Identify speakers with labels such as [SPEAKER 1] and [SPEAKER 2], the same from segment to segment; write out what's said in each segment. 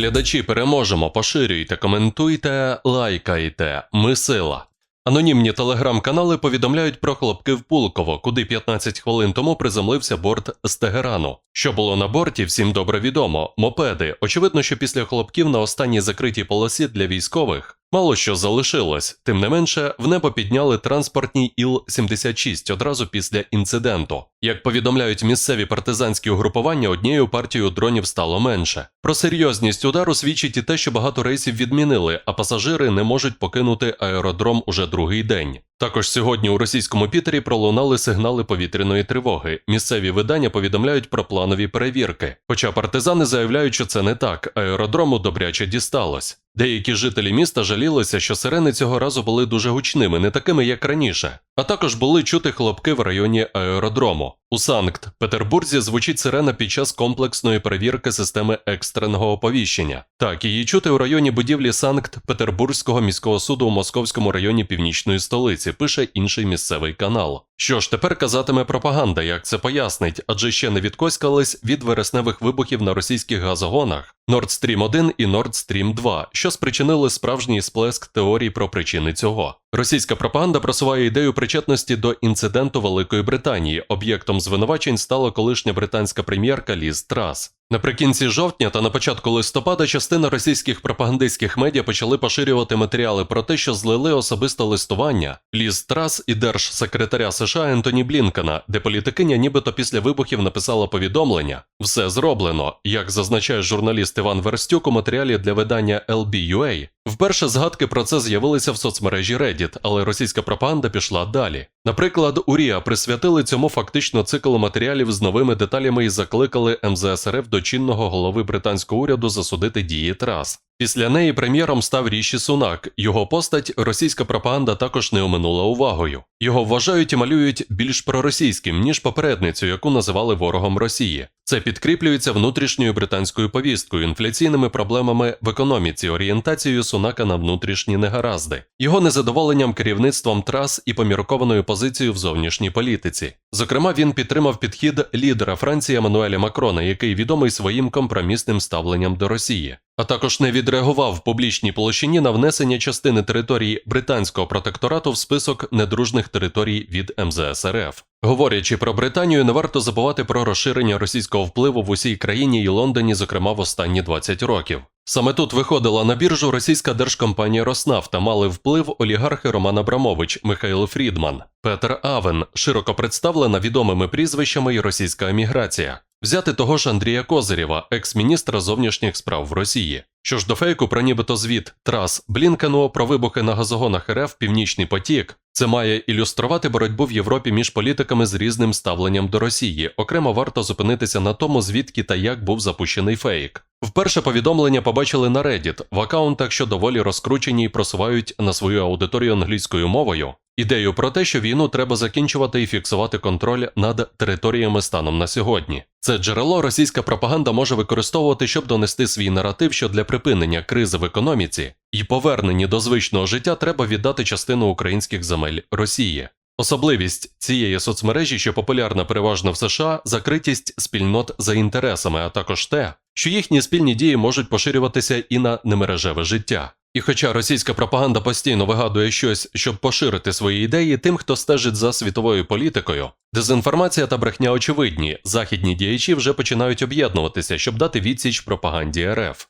[SPEAKER 1] глядачі, переможемо, поширюйте, коментуйте, лайкайте. Ми сила. Анонімні телеграм-канали повідомляють про хлопки в Пулково, куди 15 хвилин тому приземлився борт з Тегерану. Що було на борті, всім добре відомо. Мопеди. Очевидно, що після хлопків на останній закритій полосі для військових мало що залишилось. Тим не менше, в небо підняли транспортній Іл-76 одразу після інциденту. Як повідомляють місцеві партизанські угрупування, однією партією дронів стало менше. Про серйозність удару свідчить і те, що багато рейсів відмінили, а пасажири не можуть покинути аеродром уже другий день. Також сьогодні у російському Пітері пролунали сигнали повітряної тривоги. Місцеві видання повідомляють про планові перевірки. Хоча партизани заявляють, що це не так, аеродрому добряче дісталось. Деякі жителі міста жалілися, що сирени цього разу були дуже гучними, не такими, як раніше. А також були чути хлопки в районі аеродрому. У Санкт-Петербурзі звучить сирена під час комплексної перевірки системи екстреного оповіщення. Так, її чути у районі будівлі Санкт-Петербурзького міського суду у Московському районі північної столиці, пише інший місцевий канал. Що ж, тепер казатиме пропаганда, як це пояснить, адже ще не відкоськались від вересневих вибухів на російських газогонах Nord Stream 1 і Nord Stream 2, що спричинили справжній сплеск теорій про причини цього. Російська пропаганда просуває ідею причетності до інциденту Великої Британії. Об'єктом звинувачень стала колишня британська прем'єрка Ліз Трас. Наприкінці жовтня та на початку листопада частина російських пропагандистських медіа почали поширювати матеріали про те, що злили особисте листування Ліз Трас і держсекретаря США Ентоні Блінкена, де політикиня нібито після вибухів написала повідомлення Все зроблено. Як зазначає журналіст Іван Верстюк у матеріалі для видання LBUA, Вперше згадки про це з'явилися в соцмережі Reddit, але російська пропаганда пішла далі. Наприклад, у Ріа присвятили цьому фактично цикл матеріалів з новими деталями і закликали МЗС РФ до чинного голови британського уряду засудити дії трас. Після неї прем'єром став Ріші Сунак. Його постать російська пропаганда також не оминула увагою. Його вважають і малюють більш проросійським, ніж попередницю, яку називали ворогом Росії. Це підкріплюється внутрішньою британською повісткою, інфляційними проблемами в економіці, орієнтацією Сунака на внутрішні негаразди, його незадоволенням керівництвом трас і поміркованою позицією в зовнішній політиці. Зокрема, він підтримав підхід лідера Франції Еммануеля Макрона, який відомий своїм компромісним ставленням до Росії а також не відреагував в публічній площині на внесення частини території британського протекторату в список недружних територій від МЗС РФ. Говорячи про Британію, не варто забувати про розширення російського впливу в усій країні і Лондоні, зокрема в останні 20 років. Саме тут виходила на біржу російська держкомпанія Роснафта, мали вплив олігархи Роман Абрамович, Михайло Фрідман, Петер Авен, широко представлена відомими прізвищами і російська еміграція. Взяти того ж Андрія Козирєва, екс-міністра зовнішніх справ в Росії. Що ж до фейку про нібито звіт Трас Блінкену про вибухи на газогонах РФ Північний потік, це має ілюструвати боротьбу в Європі між політиками з різним ставленням до Росії. Окремо варто зупинитися на тому, звідки та як був запущений фейк. Вперше повідомлення побачили на Reddit в аккаунтах, що доволі розкручені і просувають на свою аудиторію англійською мовою. Ідею про те, що війну треба закінчувати і фіксувати контроль над територіями станом на сьогодні. Це джерело російська пропаганда може використовувати, щоб донести свій наратив, що для припинення кризи в економіці і поверненні до звичного життя треба віддати частину українських земель Росії. Особливість цієї соцмережі, що популярна переважно в США, закритість спільнот за інтересами, а також те, що їхні спільні дії можуть поширюватися і на немережеве життя. І хоча російська пропаганда постійно вигадує щось, щоб поширити свої ідеї, тим, хто стежить за світовою політикою, дезінформація та брехня очевидні, західні діячі вже починають об'єднуватися, щоб дати відсіч пропаганді РФ.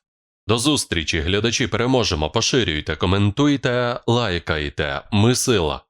[SPEAKER 1] До зустрічі, глядачі, переможемо, поширюйте, коментуйте, лайкайте. Ми сила.